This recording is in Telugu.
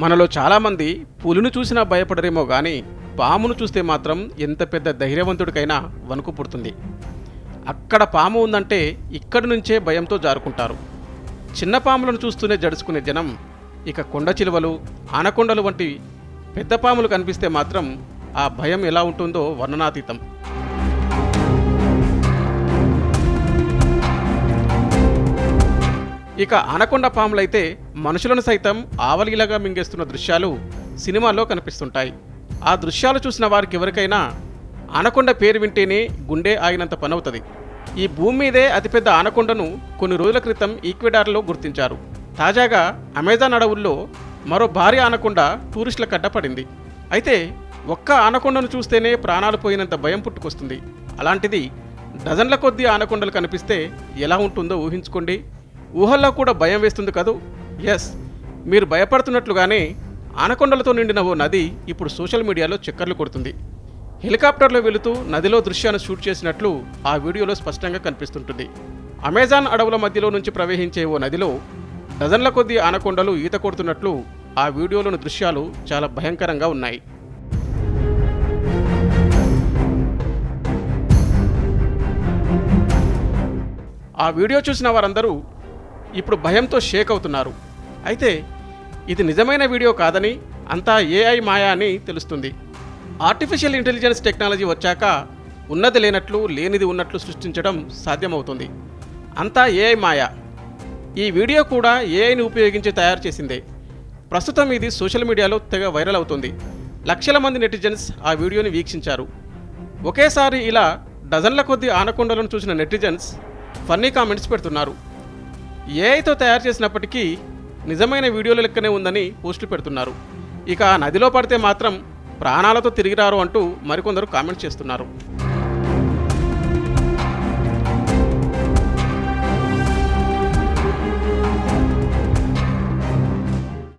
మనలో చాలామంది పులిని చూసినా భయపడరేమో కానీ పామును చూస్తే మాత్రం ఎంత పెద్ద ధైర్యవంతుడికైనా వణుకు పుడుతుంది. అక్కడ పాము ఉందంటే ఇక్కడి నుంచే భయంతో జారుకుంటారు. చిన్న పాములను చూస్తూనే జడుచుకునే జనం ఇక కొండ చిలువలు ఆనకొండలు వంటి పెద్ద పాములు కనిపిస్తే మాత్రం ఆ భయం ఎలా ఉంటుందో వర్ణనాతీతం. ఇక ఆనకొండ పాములైతే మనుషులను సైతం ఆవలిలాగా మింగేస్తున్న దృశ్యాలు సినిమాల్లో కనిపిస్తుంటాయి. ఆ దృశ్యాలు చూసిన వారికి ఎవరికైనా ఆనకొండ పేరు వింటేనే గుండె ఆగినంత పనవుతుంది. ఈ భూమి మీదే అతిపెద్ద ఆనకొండను కొన్ని రోజుల క్రితం ఈక్వెడార్లో గుర్తించారు. తాజాగా అమెజాన్ అడవుల్లో మరో భారీ ఆనకొండ టూరిస్టుల కట్టపడింది అయితే ఒక్క ఆనకొండను చూస్తేనే ప్రాణాలు పోయినంత భయం పుట్టుకొస్తుంది. అలాంటిది డజన్ల కొద్దీ ఆనకొండలు కనిపిస్తే ఎలా ఉంటుందో ఊహించుకోండి. ఊహల్లో కూడా భయం వేస్తుంది కదూ? ఎస్ మీరు భయపడుతున్నట్లుగానే ఆనకొండలతో నిండిన ఓ నది ఇప్పుడు సోషల్ మీడియాలో చక్కర్లు కొడుతుంది. హెలికాప్టర్లో వెళుతూ నదిలో దృశ్యాన్ని షూట్ చేసినట్లు ఆ వీడియోలో స్పష్టంగా కనిపిస్తుంటుంది. అమెజాన్ అడవుల మధ్యలో నుంచి ప్రవహించే ఓ నదిలో డజన్ల కొద్దీ ఆనకొండలు ఈత కొడుతున్నట్లు ఆ వీడియోలోని దృశ్యాలు చాలా భయంకరంగా ఉన్నాయి. ఆ వీడియో చూసిన వారందరూ ఇప్పుడు భయంతో షేక్ అవుతున్నారు. అయితే ఇది నిజమైన వీడియో కాదని అంతా ఏఐ మాయా అని తెలుస్తుంది. ఆర్టిఫిషియల్ ఇంటెలిజెన్స్ టెక్నాలజీ వచ్చాక ఉన్నది లేనట్లు లేనిది ఉన్నట్లు సృష్టించడం సాధ్యమవుతుంది. అంతా ఏఐ మాయా. ఈ వీడియో కూడా ఏఐని ఉపయోగించి తయారు చేసిందే. ప్రస్తుతం ఇది సోషల్ మీడియాలో తెగ వైరల్ అవుతుంది. లక్షల మంది నెటిజన్స్ ఆ వీడియోని వీక్షించారు. ఒకేసారి ఇలా డజన్ల కొద్ది ఆనకొండలను చూసిన నెటిజన్స్ ఫన్నీ కామెంట్స్ పెడుతున్నారు. ఏఐతో తయారు చేసినప్పటికీ నిజమైన వీడియోల లెక్కనే ఉందని పోస్టులు పెడుతున్నారు. ఇక ఆ నదిలో పడితే మాత్రం ప్రాణాలతో తిరిగిరారు అంటూ మరికొందరు కామెంట్స్ చేస్తున్నారు.